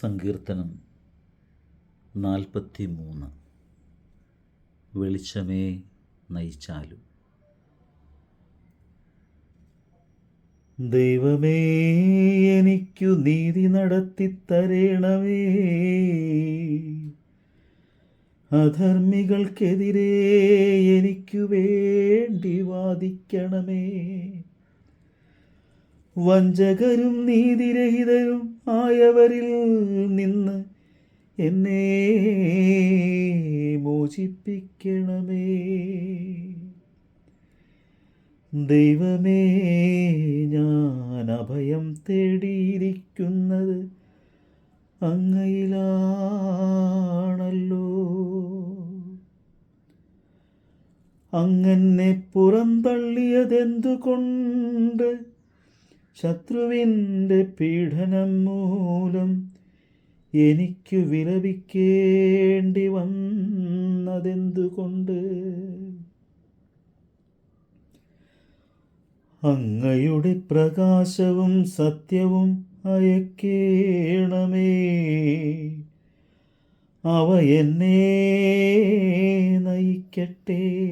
സങ്കീർത്തനം നാൽപ്പത്തി മൂന്ന് വെളിച്ചമേ നയിച്ചാലും. ദൈവമേ എനിക്കു നീതി നടത്തിത്തരേണമേ. അധർമ്മികൾക്കെതിരെ എനിക്കു വേണ്ടി വാദിക്കണമേ. വഞ്ചകരും നീതിരഹിതരും ആയവരിൽ നിന്ന് എന്നെ മോചിപ്പിക്കണമേ. ദൈവമേ ഞാൻ അഭയം തേടിയിരിക്കുന്നത് അങ്ങയിലാണല്ലോ. അങ്ങനെ പുറന്തള്ളിയതെന്തുകൊണ്ട് ശത്രുവിന്റെ പീഡനം മൂലം എനിക്കു വിലപിക്കേണ്ടി വന്നതെന്തുകൊണ്ട്? അങ്ങയുടെ പ്രകാശവും സത്യവും അയക്കേണമേ. അവ എന്നെ നയിക്കട്ടെ.